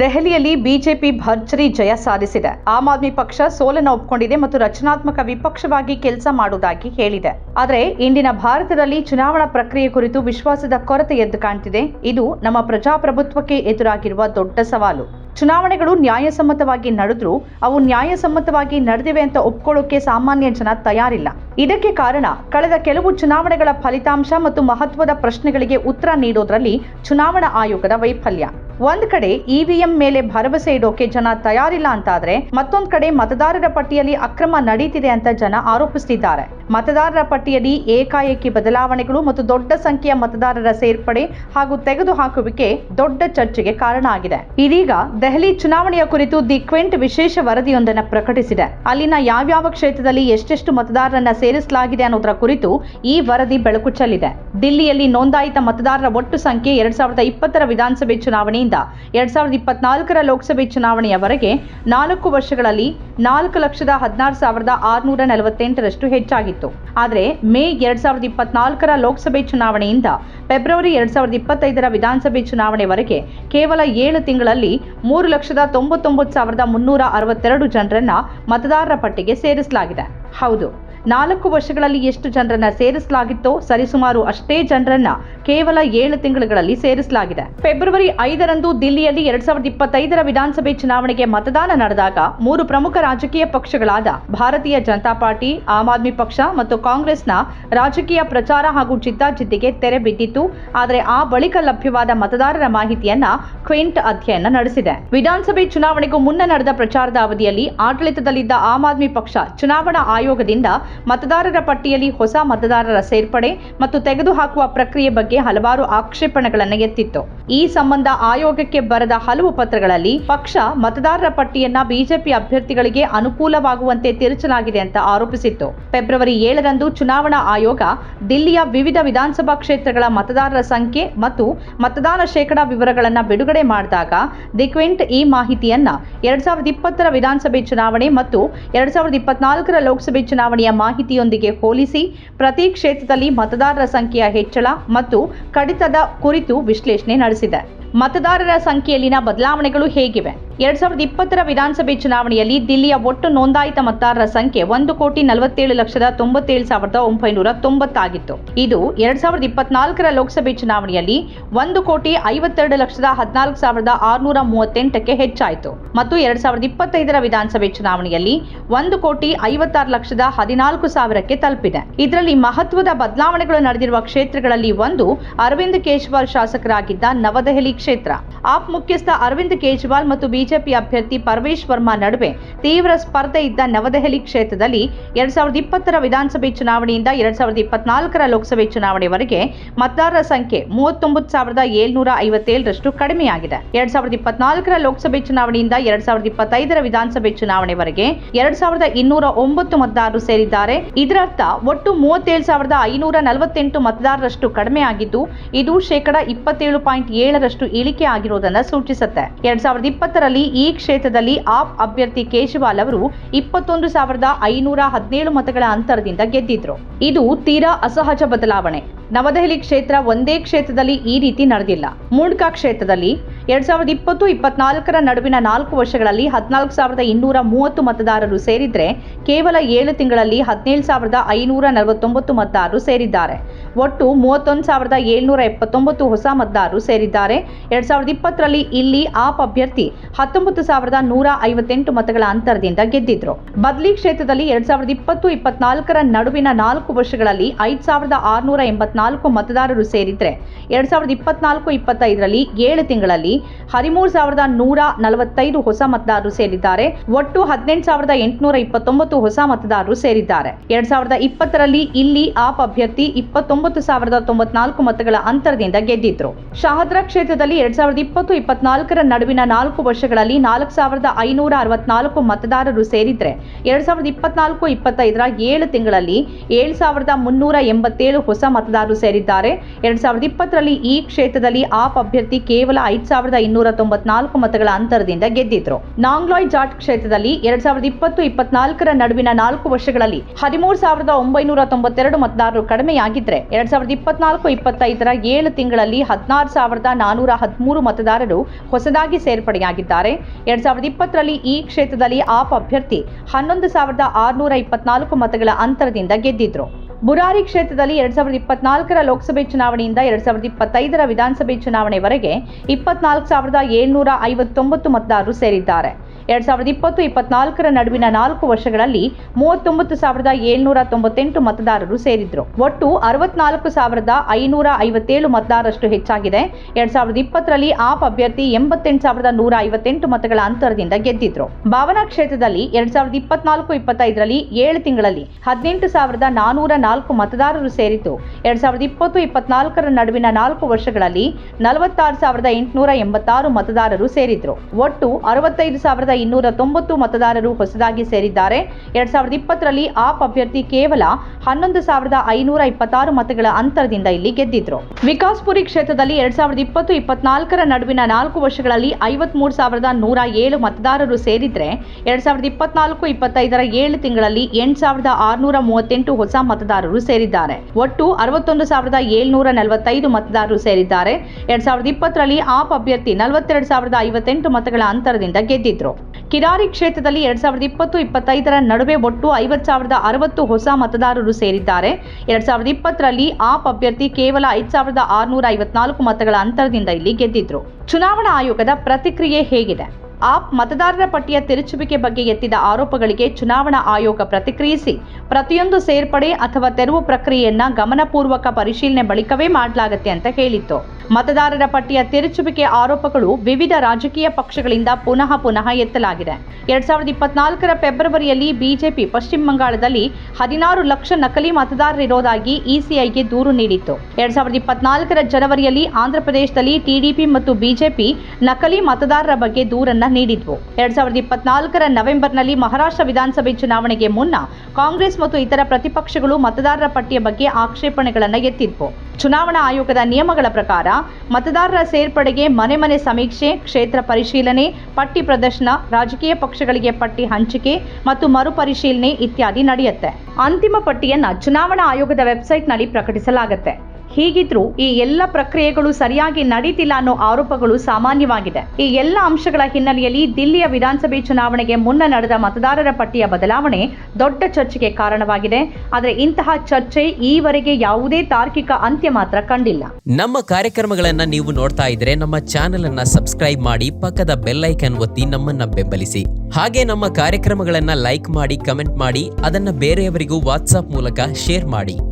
ದೆಹಲಿಯಲ್ಲಿ ಬಿಜೆಪಿ ಭರ್ಜರಿ ಜಯ ಸಾಧಿಸಿದೆ. ಆಮ್ ಆದ್ಮಿ ಪಕ್ಷ ಸೋಲನ್ನು ಒಪ್ಪಿಕೊಂಡಿದೆ ಮತ್ತು ರಚನಾತ್ಮಕ ವಿಪಕ್ಷವಾಗಿ ಕೆಲಸ ಮಾಡುವುದಾಗಿ ಹೇಳಿದೆ. ಆದರೆ ಇಂದಿನ ಭಾರತದಲ್ಲಿ ಚುನಾವಣಾ ಪ್ರಕ್ರಿಯೆ ಕುರಿತು ವಿಶ್ವಾಸದ ಕೊರತೆ ಎದ್ದು ಕಾಣ್ತಿದೆ. ಇದು ನಮ್ಮ ಪ್ರಜಾಪ್ರಭುತ್ವಕ್ಕೆ ಎದುರಾಗಿರುವ ದೊಡ್ಡ ಸವಾಲು. ಚುನಾವಣೆಗಳು ನ್ಯಾಯಸಮ್ಮತವಾಗಿ ನಡೆದ್ರೂ ಅವು ನ್ಯಾಯಸಮ್ಮತವಾಗಿ ನಡೆದಿವೆ ಅಂತ ಒಪ್ಕೊಳ್ಳೋಕೆ ಸಾಮಾನ್ಯ ಜನ ತಯಾರಿಲ್ಲ. ಇದಕ್ಕೆ ಕಾರಣ ಕಳೆದ ಕೆಲವು ಚುನಾವಣೆಗಳ ಫಲಿತಾಂಶ ಮತ್ತು ಮಹತ್ವದ ಪ್ರಶ್ನೆಗಳಿಗೆ ಉತ್ತರ ನೀಡೋದ್ರಲ್ಲಿ ಚುನಾವಣಾ ಆಯೋಗದ ವೈಫಲ್ಯ. ಒಂದ್ ಕಡೆ ಇವಿಎಂ ಮೇಲೆ ಭರವಸೆ ಇಡೋಕೆ ಜನ ತಯಾರಿಲ್ಲ ಅಂತಾದ್ರೆ ಮತ್ತೊಂದ್ ಕಡೆ ಮತದಾರರ ಪಟ್ಟಿಯಲ್ಲಿ ಅಕ್ರಮ ನಡೀತಿದೆ ಅಂತ ಜನ ಆರೋಪಿಸುತ್ತಿದ್ದಾರೆ ಮತದಾರರ ಪಟ್ಟಿಯಲ್ಲಿ ಏಕಾಏಕಿ ಬದಲಾವಣೆಗಳು ಮತ್ತು ದೊಡ್ಡ ಸಂಖ್ಯೆಯ ಮತದಾರರ ಸೇರ್ಪಡೆ ಹಾಗೂ ತೆಗೆದುಹಾಕುವಿಕೆ ದೊಡ್ಡ ಚರ್ಚೆಗೆ ಕಾರಣ ಆಗಿದೆ. ಇದೀಗ ದೆಹಲಿ ಚುನಾವಣೆಯ ಕುರಿತು ದಿ ಕ್ವಿಂಟ್ ವಿಶೇಷ ವರದಿಯೊಂದನ್ನು ಪ್ರಕಟಿಸಿದೆ. ಅಲ್ಲಿನ ಯಾವ್ಯಾವ ಕ್ಷೇತ್ರದಲ್ಲಿ ಎಷ್ಟೆಷ್ಟು ಮತದಾರರನ್ನ ಸೇರಿಸಲಾಗಿದೆ ಅನ್ನೋದರ ಕುರಿತು ಈ ವರದಿ ಬೆಳಕು ಚೆಲ್ಲಿದೆ. ದಿಲ್ಲಿಯಲ್ಲಿ ನೋಂದಾಯಿತ ಮತದಾರರ ಒಟ್ಟು ಸಂಖ್ಯೆ ಎರಡ್ ಸಾವಿರದ ಇಪ್ಪತ್ತರ ವಿಧಾನಸಭೆ ಚುನಾವಣೆಯಿಂದ ಎರಡ್ ಸಾವಿರದ ಇಪ್ಪತ್ನಾಲ್ಕರ ಲೋಕಸಭೆ ಚುನಾವಣೆಯವರೆಗೆ ನಾಲ್ಕು ವರ್ಷಗಳಲ್ಲಿ ನಾಲ್ಕು ಲಕ್ಷದ ಹದಿನಾರು ಸಾವಿರದ ಆರುನೂರ ನಲವತ್ತೆಂಟರಷ್ಟು ಹೆಚ್ಚಾಗಿತ್ತು ಆದರೆ ಮೇ ಎರಡ್ ಸಾವಿರದ ಇಪ್ಪತ್ನಾಲ್ಕರ ಲೋಕಸಭೆ ಚುನಾವಣೆಯಿಂದ ಫೆಬ್ರವರಿ ಎರಡ್ ಸಾವಿರದ ಇಪ್ಪತ್ತೈದರ ವಿಧಾನಸಭೆ ಚುನಾವಣೆವರೆಗೆ ಕೇವಲ ಏಳು ತಿಂಗಳಲ್ಲಿ ಮೂರು ಲಕ್ಷದ ತೊಂಬತ್ತೊಂಬತ್ತು ಸಾವಿರದ ಮುನ್ನೂರ ಅರವತ್ತೆರಡು ಜನರನ್ನ ಮತದಾರರ ಪಟ್ಟಿಗೆ ಸೇರಿಸಲಾಗಿದೆ. ಹೌದು. ನಾಲ್ಕು ವರ್ಷಗಳಲ್ಲಿ ಎಷ್ಟು ಜನರನ್ನ ಸೇರಿಸಲಾಗಿತ್ತೋ ಸರಿಸುಮಾರು ಅಷ್ಟೇ ಜನರನ್ನ ಕೇವಲ ಏಳು ತಿಂಗಳುಗಳಲ್ಲಿ ಸೇರಿಸಲಾಗಿದೆ. ಫೆಬ್ರವರಿ ಐದರಂದು ದಿಲ್ಲಿಯಲ್ಲಿ ಎರಡ್ ಸಾವಿರದ ಇಪ್ಪತ್ತೈದರ ವಿಧಾನಸಭೆ ಚುನಾವಣೆಗೆ ಮತದಾನ ನಡೆದಾಗ ಮೂರು ಪ್ರಮುಖ ರಾಜಕೀಯ ಪಕ್ಷಗಳಾದ ಭಾರತೀಯ ಜನತಾ ಪಾರ್ಟಿ, ಆಮ್ ಆದ್ಮಿ ಪಕ್ಷ ಮತ್ತು ಕಾಂಗ್ರೆಸ್ನ ರಾಜಕೀಯ ಪ್ರಚಾರ ಹಾಗೂ ಜಿದ್ದಾಜಿದ್ದಿಗೆ ತೆರೆ ಬಿದ್ದಿತ್ತು. ಆದರೆ ಆ ಬಳಿಕ ಲಭ್ಯವಾದ ಮತದಾರರ ಮಾಹಿತಿಯನ್ನ ಕ್ವಿಂಟ್ ಅಧ್ಯಯನ ನಡೆಸಿದೆ. ವಿಧಾನಸಭೆ ಚುನಾವಣೆಗೂ ಮುನ್ನ ನಡೆದ ಪ್ರಚಾರದ ಅವಧಿಯಲ್ಲಿ ಆಡಳಿತದಲ್ಲಿದ್ದ ಆಮ್ ಆದ್ಮಿ ಪಕ್ಷ ಚುನಾವಣಾ ಆಯೋಗದಿಂದ ಮತದಾರರ ಪಟ್ಟಿಯಲ್ಲಿ ಹೊಸ ಮತದಾರರ ಸೇರ್ಪಡೆ ಮತ್ತು ತೆಗೆದುಹಾಕುವ ಪ್ರಕ್ರಿಯೆ ಬಗ್ಗೆ ಹಲವಾರು ಆಕ್ಷೇಪಣೆಗಳನ್ನು ಎತ್ತಿತ್ತು. ಈ ಸಂಬಂಧ ಆಯೋಗಕ್ಕೆ ಬರೆದ ಹಲವು ಪತ್ರಗಳಲ್ಲಿ ಪಕ್ಷ ಮತದಾರರ ಪಟ್ಟಿಯನ್ನ ಬಿಜೆಪಿ ಅಭ್ಯರ್ಥಿಗಳಿಗೆ ಅನುಕೂಲವಾಗುವಂತೆ ತಿರುಚಲಾಗಿದೆ ಅಂತ ಆರೋಪಿಸಿತ್ತು. ಫೆಬ್ರವರಿ ಏಳರಂದು ಚುನಾವಣಾ ಆಯೋಗ ದಿಲ್ಲಿಯ ವಿವಿಧ ವಿಧಾನಸಭಾ ಕ್ಷೇತ್ರಗಳ ಮತದಾರರ ಸಂಖ್ಯೆ ಮತ್ತು ಮತದಾನ ಶೇಕಡಾ ವಿವರಗಳನ್ನು ಬಿಡುಗಡೆ ಮಾಡಿದಾಗ ದಿ ಕ್ವಿಂಟ್ ಈ ಮಾಹಿತಿಯನ್ನ ಎರಡ್ ಸಾವಿರದ ಇಪ್ಪತ್ತರ ವಿಧಾನಸಭೆ ಚುನಾವಣೆ ಮತ್ತು ಎರಡ್ ಸಾವಿರದ ಇಪ್ಪತ್ನಾಲ್ಕರ ಲೋಕಸಭೆ ಚುನಾವಣೆಯ ಮಾಹಿತಿಯೊಂದಿಗೆ ಹೋಲಿಸಿ, ಪ್ರತಿ ಕ್ಷೇತ್ರದಲ್ಲಿ ಮತದಾರರ ಸಂಖ್ಯೆಯ ಹೆಚ್ಚಳ ಮತ್ತು ಕಡಿತದ ಕುರಿತು ವಿಶ್ಲೇಷಣೆ ನಡೆಸಿದೆ. ಮತದಾರರ ಸಂಖ್ಯೆಯಲ್ಲಿನ ಬದಲಾವಣೆಗಳು ಹೇಗಿವೆ? ಎರಡ್ ಸಾವಿರದ ಇಪ್ಪತ್ತರ ವಿಧಾನಸಭೆ ಚುನಾವಣೆಯಲ್ಲಿ ದಿಲ್ಲಿಯ ಒಟ್ಟು ನೋಂದಾಯಿತ ಮತದಾರರ ಸಂಖ್ಯೆ ಒಂದು ಕೋಟಿ ನಲವತ್ತೇಳು ಲಕ್ಷದ ತೊಂಬತ್ತೇಳು ಸಾವಿರದ ಒಂಬೈನೂರ ತೊಂಬತ್ತಾಗಿತ್ತು. ಇದು ಎರಡ್ ಸಾವಿರದ ಇಪ್ಪತ್ನಾಲ್ಕರ ಲೋಕಸಭೆ ಚುನಾವಣೆಯಲ್ಲಿ ಒಂದು ಕೋಟಿ ಐವತ್ತೆರಡು ಲಕ್ಷದ ಹದಿನಾಲ್ಕು ಸಾವಿರದ ಆರುನೂರ ಮೂವತ್ತೆಂಟಕ್ಕೆ ಹೆಚ್ಚಾಯಿತು. ಮತ್ತು ಎರಡ್ ಸಾವಿರದ ಇಪ್ಪತ್ತೈದರ ವಿಧಾನಸಭೆ ಚುನಾವಣೆಯಲ್ಲಿ ಒಂದು ಕೋಟಿ ಐವತ್ತಾರು ಲಕ್ಷದ ಹದಿನಾಲ್ಕು ಸಾವಿರಕ್ಕೆ ತಲುಪಿದೆ. ಇದರಲ್ಲಿ ಮಹತ್ವದ ಬದಲಾವಣೆಗಳು ನಡೆದಿರುವ ಕ್ಷೇತ್ರಗಳಲ್ಲಿ ಒಂದು ಅರವಿಂದ್ ಕೇಜ್ರಿವಾಲ್ ಶಾಸಕರಾಗಿದ್ದ ನವದೆಹಲಿ ಕ್ಷೇತ್ರ. ಆಪ್ ಮುಖ್ಯಸ್ಥ ಅರವಿಂದ್ ಕೇಜ್ರಿವಾಲ್ ಮತ್ತು ಬಿಜೆಪಿ ಅಭ್ಯರ್ಥಿ ಪರವೇಶ್ ವರ್ಮಾ ನಡುವೆ ತೀವ್ರ ಸ್ಪರ್ಧೆ ಇದ್ದ ನವದೆಹಲಿ ಕ್ಷೇತ್ರದಲ್ಲಿ ಎರಡ್ ಸಾವಿರದ ಇಪ್ಪತ್ತರ ವಿಧಾನಸಭೆ ಚುನಾವಣೆಯಿಂದ ಎರಡ್ ಸಾವಿರದ ಇಪ್ಪತ್ನಾಲ್ಕರ ಲೋಕಸಭೆ ಚುನಾವಣೆವರೆಗೆ ಮತದಾರರ ಸಂಖ್ಯೆ ಮೂವತ್ತೊಂಬತ್ತು ಸಾವಿರದ ಏಳ್ನೂರ ಐವತ್ತೇಳರಷ್ಟು ಕಡಿಮೆಯಾಗಿದೆ. ಎರಡ್ ಸಾವಿರದ ಇಪ್ಪತ್ನಾಲ್ಕರ ಲೋಕಸಭೆ ಚುನಾವಣೆಯಿಂದ ಎರಡ್ ಸಾವಿರದ ಇಪ್ಪತ್ತೈದರ ವಿಧಾನಸಭೆ ಚುನಾವಣೆವರೆಗೆ ಎರಡ್ ಸಾವಿರದ ಇನ್ನೂರ ಒಂಬತ್ತು ಮತದಾರರು ಸೇರಿದ್ದಾರೆ. ಇದರರ್ಥ ಒಟ್ಟು ಮೂವತ್ತೇಳು ಸಾವಿರದ ಐನೂರ ನಲವತ್ತೆಂಟು ಮತದಾರರಷ್ಟು ಕಡಿಮೆಯಾಗಿದ್ದು, ಇದು ಶೇಕಡ ಇಪ್ಪತ್ತೇಳು ಪಾಯಿಂಟ್ ಏಳರಷ್ಟು ಇಳಿಕೆ ಆಗಿರುವುದನ್ನು ಸೂಚಿಸುತ್ತೆ. ಎರಡ್ ಸಾವಿರದ ಇಪ್ಪತ್ತರಲ್ಲಿ ಈ ಕ್ಷೇತ್ರದಲ್ಲಿ ಆಪ್ ಅಭ್ಯರ್ಥಿ ಕೇಜ್ರಿವಾಲ್ ಅವರು ಇಪ್ಪತ್ತೊಂದು ಸಾವಿರದ ಐನೂರ ಹದಿನೇಳು ಮತಗಳ ಅಂತರದಿಂದ ಗೆದ್ದಿದ್ರು. ಇದು ತೀರಾ ಅಸಹಜ ಬದಲಾವಣೆ. ನವದೆಹಲಿ ಕ್ಷೇತ್ರ ಒಂದೇ ಕ್ಷೇತ್ರದಲ್ಲಿ ಈ ರೀತಿ ನಡೆದಿಲ್ಲ. ಮೂಡ್ಕಾ ಕ್ಷೇತ್ರದಲ್ಲಿ ಎರಡ್ ಸಾವಿರದ ಇಪ್ಪತ್ತು, ಇಪ್ಪತ್ನಾಲ್ಕರ ನಡುವಿನ ನಾಲ್ಕು ವರ್ಷಗಳಲ್ಲಿ ಹದಿನಾಲ್ಕು ಸಾವಿರದ ಇನ್ನೂರ ಮೂವತ್ತು ಮತದಾರರು ಸೇರಿದ್ರೆ ಕೇವಲ ಏಳು ತಿಂಗಳಲ್ಲಿ ಹದಿನೇಳು ಸಾವಿರದ ಐನೂರ ನಲವತ್ತೊಂಬತ್ತು ಮತದಾರರು ಸೇರಿದ್ದಾರೆ. ಒಟ್ಟು ಮೂವತ್ತೊಂದು ಸಾವಿರದ ಏಳ್ನೂರ ಎಪ್ಪತ್ತೊಂಬತ್ತು ಹೊಸ ಮತದಾರರು ಸೇರಿದ್ದಾರೆ. ಎರಡ್ ಸಾವಿರದ ಇಪ್ಪತ್ತರಲ್ಲಿ ಇಲ್ಲಿ ಆಪ್ ಅಭ್ಯರ್ಥಿ ಹತ್ತೊಂಬತ್ತು ಸಾವಿರದ ನೂರ ಐವತ್ತೆಂಟು ಮತಗಳ ಅಂತರದಿಂದ ಗೆದ್ದಿದ್ರು. ಬದ್ಲಿ ಕ್ಷೇತ್ರದಲ್ಲಿ ಎರಡ್ ಸಾವಿರದ ಇಪ್ಪತ್ತು, ಇಪ್ಪತ್ನಾಲ್ಕರ ನಡುವಿನ ನಾಲ್ಕು ವರ್ಷಗಳಲ್ಲಿ ಐದು ಸಾವಿರದ ಆರುನೂರ ಎಂಬತ್ನಾಲ್ಕು ಮತದಾರರು ಸೇರಿದ್ರೆ ಎರಡ್ ಸಾವಿರದ ಇಪ್ಪತ್ನಾಲ್ಕು, ಇಪ್ಪತ್ತೈದರಲ್ಲಿ ಏಳು ತಿಂಗಳಲ್ಲಿ ಹದಿಮೂರು ಸಾವಿರದ ನೂರ ನಲವತ್ತೈದು ಹೊಸ ಮತದಾರರು ಸೇರಿದ್ದಾರೆ. ಒಟ್ಟು ಹದಿನೆಂಟು ಸಾವಿರದ ಎಂಟುನೂರ ಇಪ್ಪತ್ತೊಂಬತ್ತು ಹೊಸ ಮತದಾರರು ಸೇರಿದ್ದಾರೆ. ಎರಡ್ ಸಾವಿರದ ಇಪ್ಪತ್ತರಲ್ಲಿ ಇಲ್ಲಿ ಆಪ್ ಅಭ್ಯರ್ಥಿ ಇಪ್ಪತ್ತೊಂಬತ್ತು ಸಾವಿರದ ತೊಂಬತ್ನಾಲ್ಕು ಮತಗಳ ಅಂತರದಿಂದ ಗೆದ್ದಿದ್ರು. ಶಹದ್ರಾ ಕ್ಷೇತ್ರದಲ್ಲಿ ಎರಡ್ ಸಾವಿರದ ಇಪ್ಪತ್ತು, ಇಪ್ಪತ್ನಾಲ್ಕರ ನಡುವಿನ ನಾಲ್ಕು ವರ್ಷಗಳಲ್ಲಿ ನಾಲ್ಕು ಸಾವಿರದ ಐನೂರ ಅರವತ್ನಾಲ್ಕು ಮತದಾರರು ಸೇರಿದ್ರೆ, ಎರಡ್ ಸಾವಿರದ ಇಪ್ಪತ್ನಾಲ್ಕು, ಇಪ್ಪತ್ತೈದರ ಏಳು ತಿಂಗಳಲ್ಲಿ ಏಳು ಸಾವಿರದ ಮುನ್ನೂರ ಎಂಬತ್ತೇಳು ಹೊಸ ಮತದಾರರು ಸೇರಿದ್ದಾರೆ. ಎರಡ್ ಸಾವಿರದ ಇಪ್ಪತ್ತರಲ್ಲಿ ಈ ಕ್ಷೇತ್ರದಲ್ಲಿ ಆಪ್ ಅಭ್ಯರ್ಥಿ ಕೇವಲ ಐದು ಸಾವಿರದ ಇನ್ನೂರ ತೊಂಬತ್ನಾಲ್ಕು ಮತಗಳ ಅಂತರದಿಂದ ಗೆದ್ದಿದ್ರು. ನಾಂಗ್ಲಾಯ್ ಜಾಟ್ ಕ್ಷೇತ್ರದಲ್ಲಿ ಎರಡ್ ಸಾವಿರದ ಇಪ್ಪತ್ತು, ಇಪ್ಪತ್ನಾಲ್ಕರ ನಡುವಿನ ನಾಲ್ಕು ವರ್ಷಗಳಲ್ಲಿ ಹದಿಮೂರು ಸಾವಿರದ ಒಂಬೈನೂರ ತೊಂಬತ್ತೆರಡು ಮತದಾರರು ಕಡಿಮೆಯಾಗಿದ್ರೆ ಎರಡ್ ಸಾವಿರದ ಇಪ್ಪತ್ನಾಲ್ಕು, ಇಪ್ಪತ್ತೈದರ ಏಳು ತಿಂಗಳಲ್ಲಿ ಹದಿನಾರು ಸಾವಿರದ ನಾನೂರ ಹದಿಮೂರು ಮತದಾರರು ಹೊಸದಾಗಿ ಸೇರ್ಪಡೆಯಾಗಿದ್ದಾರೆ. ಎರಡ್ ಸಾವಿರದ ಇಪ್ಪತ್ತರಲ್ಲಿ ಈ ಕ್ಷೇತ್ರದಲ್ಲಿ ಆಪ್ ಅಭ್ಯರ್ಥಿ ಹನ್ನೊಂದು ಸಾವಿರದ ಆರುನೂರ ಇಪ್ಪತ್ನಾಲ್ಕು ಮತಗಳ ಅಂತರದಿಂದ ಗೆದ್ದಿದ್ರು. ಬುರಾರಿ ಕ್ಷೇತ್ರದಲ್ಲಿ ಎರಡ್ ಸಾವಿರದ ಇಪ್ಪತ್ನಾಲ್ಕರ ಲೋಕಸಭೆ ಚುನಾವಣೆಯಿಂದ ಎರಡ್ ಸಾವಿರದ ಇಪ್ಪತ್ತೈದರ ವಿಧಾನಸಭೆ ಚುನಾವಣೆವರೆಗೆ ಇಪ್ಪತ್ನಾಲ್ಕು ಸಾವಿರದ ಏಳ್ನೂರ ಐವತ್ತೊಂಬತ್ತು ಮತದಾರರು ಸೇರಿದ್ದಾರೆ. ಎರಡ್ ಸಾವಿರದ ಇಪ್ಪತ್ತು, ಇಪ್ಪತ್ನಾಲ್ಕರ ನಡುವಿನ ನಾಲ್ಕು ವರ್ಷಗಳಲ್ಲಿ ಮೂವತ್ತೊಂಬತ್ತು ಸಾವಿರದ ಏಳ್ನೂರ ತೊಂಬತ್ತೆಂಟು ಮತದಾರರು ಸೇರಿದ್ರು. ಒಟ್ಟು ಅರವತ್ನಾಲ್ಕು ಸಾವಿರದ ಐನೂರ ಐವತ್ತೇಳು ಮತದಾರರಷ್ಟು ಹೆಚ್ಚಾಗಿದೆ. ಎರಡ್ ಸಾವಿರದ ಇಪ್ಪತ್ತರಲ್ಲಿ ಆಪ್ ಅಭ್ಯರ್ಥಿ ಎಂಬತ್ತೆಂಟು ಸಾವಿರದ ನೂರ ಐವತ್ತೆಂಟು ಮತಗಳ ಅಂತರದಿಂದ ಗೆದ್ದಿದ್ರು. ಭಾವನಾ ಕ್ಷೇತ್ರದಲ್ಲಿ ಎರಡ್ ಸಾವಿರದ ಇಪ್ಪತ್ನಾಲ್ಕು, ಇಪ್ಪತ್ತೈದರಲ್ಲಿ ಏಳು ತಿಂಗಳಲ್ಲಿ ಹದಿನೆಂಟು ಸಾವಿರದ ನಾನೂರ ನಾಲ್ಕು ಮತದಾರರು ಸೇರಿದ್ದು. ಎರಡ್ ಸಾವಿರದ ಇಪ್ಪತ್ತು, ಇಪ್ಪತ್ನಾಲ್ಕರ ನಡುವಿನ ನಾಲ್ಕು ವರ್ಷಗಳಲ್ಲಿ ನಲವತ್ತಾರು ಸಾವಿರದ ಎಂಟುನೂರ ಎಂಬತ್ತಾರು ಮತದಾರರು ಸೇರಿದ್ರು. ಒಟ್ಟು ಅರವತ್ತೈದು ಸಾವಿರದ ಇನ್ನೂರ ತೊಂಬತ್ತು ಮತದಾರರು ಹೊಸದಾಗಿ ಸೇರಿದ್ದಾರೆ. ಎರಡ್ ಸಾವಿರದ ಇಪ್ಪತ್ತರಲ್ಲಿ ಆಪ್ ಅಭ್ಯರ್ಥಿ ಕೇವಲ ಹನ್ನೊಂದು ಸಾವಿರದ ಐನೂರ ಇಪ್ಪತ್ತಾರು ಮತಗಳ ಅಂತರದಿಂದ ಇಲ್ಲಿ ಗೆದ್ದಿದ್ರು. ವಿಕಾಸ್ಪುರಿ ಕ್ಷೇತ್ರದಲ್ಲಿ ಎರಡ್ ಸಾವಿರದ ಇಪ್ಪತ್ತು ಇಪ್ಪತ್ನಾಲ್ಕರ ನಡುವಿನ ನಾಲ್ಕು ವರ್ಷಗಳಲ್ಲಿ ಐವತ್ಮೂರು ಸಾವಿರದ ನೂರ ಏಳು ಮತದಾರರು ಸೇರಿದ್ರೆ, ಎರಡ್ ಸಾವಿರದ ಇಪ್ಪತ್ನಾಲ್ಕು ಇಪ್ಪತ್ತೈದರ ಏಳು ತಿಂಗಳಲ್ಲಿ ಎಂಟು ಸಾವಿರದ ಆರುನೂರ ಮೂವತ್ತೆಂಟು ಹೊಸ ಮತದಾರರು ಸೇರಿದ್ದಾರೆ. ಒಟ್ಟು ಅರವತ್ತೊಂದು ಸಾವಿರದ ಏಳ್ನೂರ ನಲವತ್ತೈದು ಮತದಾರರು ಸೇರಿದ್ದಾರೆ. ಎರಡ್ ಸಾವಿರದ ಇಪ್ಪತ್ತರಲ್ಲಿ ಆಪ್ ಅಭ್ಯರ್ಥಿ ನಲವತ್ತೆರಡು ಸಾವಿರದ ಐವತ್ತೆಂಟು ಮತಗಳ ಅಂತರದಿಂದ ಗೆದ್ದಿದ್ರು. ಕಿರಾರಿ ಕ್ಷೇತ್ರದಲ್ಲಿ ಎರಡ್ ಸಾವಿರದ ಇಪ್ಪತ್ತು, ಇಪ್ಪತ್ತೈದರ ನಡುವೆ ಒಟ್ಟು ಐವತ್ತು ಸಾವಿರದ ಅರವತ್ತು ಹೊಸ ಮತದಾರರು ಸೇರಿದ್ದಾರೆ. ಎರಡ್ ಸಾವಿರದ ಇಪ್ಪತ್ತರಲ್ಲಿ ಆಪ್ ಅಭ್ಯರ್ಥಿ ಕೇವಲ ಐದು ಸಾವಿರದ ಆರುನೂರ ಐವತ್ನಾಲ್ಕು ಮತಗಳ ಅಂತರದಿಂದ ಇಲ್ಲಿ ಗೆದ್ದಿದ್ರು. ಚುನಾವಣಾ ಆಯೋಗದ ಪ್ರತಿಕ್ರಿಯೆ ಹೇಗಿದೆ? ಆಪ್ ಮತದಾರರ ಪಟ್ಟಿಯ ತಿರುಚುವಿಕೆ ಬಗ್ಗೆ ಎತ್ತಿದ ಆರೋಪಗಳಿಗೆ ಚುನಾವಣಾ ಆಯೋಗ ಪ್ರತಿಕ್ರಿಯಿಸಿ, ಪ್ರತಿಯೊಂದು ಸೇರ್ಪಡೆ ಅಥವಾ ತೆರವು ಪ್ರಕ್ರಿಯೆಯನ್ನ ಗಮನಪೂರ್ವಕ ಪರಿಶೀಲನೆ ಬಳಿಕವೇ ಮಾಡಲಾಗುತ್ತೆ ಅಂತ ಹೇಳಿತ್ತು. ಮತದಾರರ ಪಟ್ಟಿಯ ತಿರುಚುವಿಕೆ ಆರೋಪಗಳು ವಿವಿಧ ರಾಜಕೀಯ ಪಕ್ಷಗಳಿಂದ ಪುನಃ ಪುನಃ ಎತ್ತಲಾಗಿದೆ. ಎರಡ್ ಸಾವಿರದ ಇಪ್ಪತ್ನಾಲ್ಕರ ಫೆಬ್ರವರಿಯಲ್ಲಿ ಬಿಜೆಪಿ ಪಶ್ಚಿಮ ಬಂಗಾಳದಲ್ಲಿ ಹದಿನಾರು ಲಕ್ಷ ನಕಲಿ ಮತದಾರರಿರೋದಾಗಿ ಇಸಿಐಗೆ ದೂರು ನೀಡಿತ್ತು. ಎರಡ್ ಸಾವಿರದ ಇಪ್ಪತ್ನಾಲ್ಕರ ಜನವರಿಯಲ್ಲಿ ಆಂಧ್ರಪ್ರದೇಶದಲ್ಲಿ ಟಿಡಿಪಿ ಮತ್ತು ಬಿಜೆಪಿ ನಕಲಿ ಮತದಾರರ ಬಗ್ಗೆ ದೂರನ್ನ ನೀಡಿದ್ವು. ಎರಡ್ ಸಾವಿರದ ಇಪ್ಪತ್ನಾಲ್ಕರ ನವೆಂಬರ್ನಲ್ಲಿ ಮಹಾರಾಷ್ಟ್ರ ವಿಧಾನಸಭೆ ಚುನಾವಣೆಗೆ ಮುನ್ನ ಕಾಂಗ್ರೆಸ್ ಮತ್ತು ಇತರ ಪ್ರತಿಪಕ್ಷಗಳು ಮತದಾರರ ಪಟ್ಟಿಯ ಬಗ್ಗೆ ಆಕ್ಷೇಪಣೆಗಳನ್ನು ಎತ್ತಿದ್ವು. ಚುನಾವಣಾ ಆಯೋಗದ ನಿಯಮಗಳ ಪ್ರಕಾರ ಮತದಾರರ ಸೇರ್ಪಡೆಗೆ ಮನೆ ಮನೆ ಸಮೀಕ್ಷೆ, ಕ್ಷೇತ್ರ ಪರಿಶೀಲನೆ, ಪಟ್ಟಿ ಪ್ರದರ್ಶನ, ರಾಜಕೀಯ ಪಕ್ಷಗಳಿಗೆ ಪಟ್ಟಿ ಹಂಚಿಕೆ ಮತ್ತು ಮರುಪರಿಶೀಲನೆ ಇತ್ಯಾದಿ ನಡೆಯುತ್ತೆ. ಅಂತಿಮ ಪಟ್ಟಿಯನ್ನು ಚುನಾವಣಾ ಆಯೋಗದ ವೆಬ್ಸೈಟ್ನಲ್ಲಿ ಪ್ರಕಟಿಸಲಾಗುತ್ತೆ. ಹೀಗಿದ್ರೂ ಈ ಎಲ್ಲ ಪ್ರಕ್ರಿಯೆಗಳು ಸರಿಯಾಗಿ ನಡೀತಿಲ್ಲ ಅನ್ನೋ ಆರೋಪಗಳು ಸಾಮಾನ್ಯವಾಗಿದೆ. ಈ ಎಲ್ಲ ಅಂಶಗಳ ಹಿನ್ನೆಲೆಯಲ್ಲಿ ದಿಲ್ಲಿಯ ವಿಧಾನಸಭೆ ಚುನಾವಣೆಗೆ ಮುನ್ನ ನಡೆದ ಮತದಾರರ ಪಟ್ಟಿಯ ಬದಲಾವಣೆ ದೊಡ್ಡ ಚರ್ಚೆಗೆ ಕಾರಣವಾಗಿದೆ. ಆದರೆ ಇಂತಹ ಚರ್ಚೆ ಈವರೆಗೆ ಯಾವುದೇ ತಾರ್ಕಿಕ ಅಂತ್ಯ ಮಾತ್ರ ಕಂಡಿಲ್ಲ. ನಮ್ಮ ಕಾರ್ಯಕ್ರಮಗಳನ್ನ ನೀವು ನೋಡ್ತಾ ಇದ್ರೆ ನಮ್ಮ ಚಾನೆಲ್ ಅನ್ನ ಸಬ್ಸ್ಕ್ರೈಬ್ ಮಾಡಿ ಪಕ್ಕದ ಬೆಲ್ಲೈಕನ್ ಒತ್ತಿ ನಮ್ಮನ್ನ ಬೆಂಬಲಿಸಿ. ಹಾಗೆ ನಮ್ಮ ಕಾರ್ಯಕ್ರಮಗಳನ್ನ ಲೈಕ್ ಮಾಡಿ, ಕಮೆಂಟ್ ಮಾಡಿ, ಅದನ್ನ ಬೇರೆಯವರಿಗೂ ವಾಟ್ಸ್ಆಪ್ ಮೂಲಕ ಶೇರ್ ಮಾಡಿ.